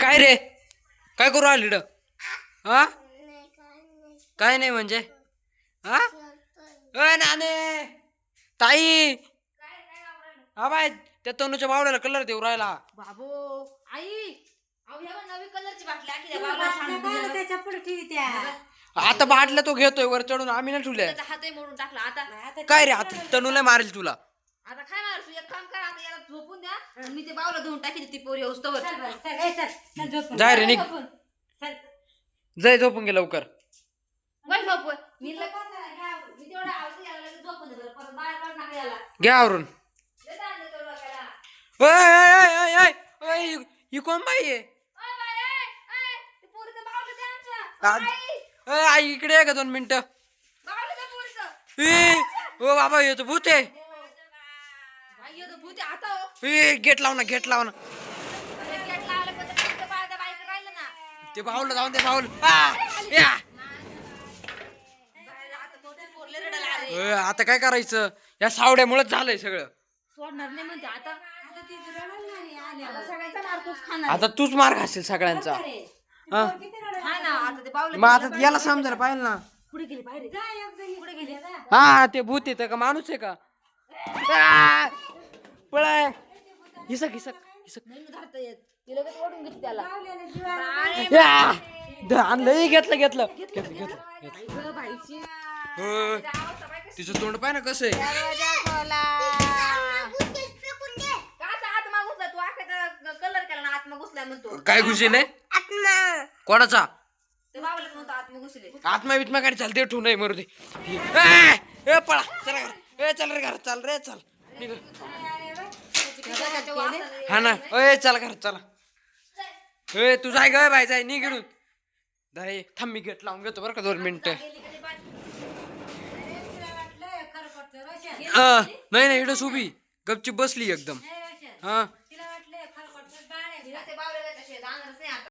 काय रे? काय करू आली हा? काय नाही म्हणजे? हा? अय नाने! ताई! हा बाय त्या तनुच्या बावड्याला कलर देऊ राहिला. बाबो आई! अहो या बघ, नवी कलरची बाटली आखी द्या बाबा सांगून दिलं. त्याच्या पुढे ठेवी त्या. आता बाटल्या तो घेतोय वर चढून आम्ही नाही ठेवल्या. त्याचा हातही मोडून टाकला आता. काय रे आता तनूला मारेल तुला. आता काय मार तू एक काम कर आता याला झोपून द्या आणि मी ते बावला धुवून टाकी ती पोरी होस्तवर चल बरं, चल, ए, चल, चल, झोपून. जाय रे निघ चल. जाय झोपून गे लवकर बस झोपून मी लग- मी तेवढा आवडते याला लगेच झोपून दे बरं. परत बाहेर काढून टाका याला घ्या आवरून लय ताण देतो डोक्याला. ओय, ओय, ओय, ओय, ओय, ओय, ही- ही कोण बाई आहे ओय बाई, ओय, ओय, ते पोरीचं बावलं ते आमच्या. आज- आई, ओय, आई इकडे आहे का दोन मिनिटं बावलं ते पोरीचं. ए, ओ बाबा येतो भूत आहे भूत. ए, गेट लाव ना गेट लाव ना. अरे, गेट लावलं पण ते बाहुलं जाऊन ते बाहुल. आ, या. बाई, आता काय करायचं? या सावड्यामुळेच झालंय सगळं. सोडणार नाही म्हणते आता. तूच खाणार. आता तूच मार खाशील सगळ्यांचा. हा? हा मग आता याला समजायला पाहिजे ना. हा ते भूत येतं का माणूस आहे का? हिसक हिसक हिसक नाही ना धरता येत. ती लगेच ओढून घेते त्याला. लावलेलं जीवाला. अरे या! ध- आणलंय घेतलं घेतलं. घेतलं घेतलं. तिचं तोंड पाय ना कसं आहे? आत्मा घुसला? तू आखाचा कलर केला ना आत्मा घुसलाय म्हणतो. काय घुसेल कोणाचा? ते बाबाला म्हणतो आत्मा घुसले. आत्मा बित्मा काय चालते ठेवू नये मरू दे. ए, ए, पळा. चला घर. ए चल रे घर चल रे चल. निघ. हा ना. ए चल घर चला. ए तू जाय ग बाय जाय निघ इकडून. दाय थांब मी गेट लावून घेतो बरं का दोन मिनिटं. नाही नाही इकडं उभी. गपची बसली एकदम. हा.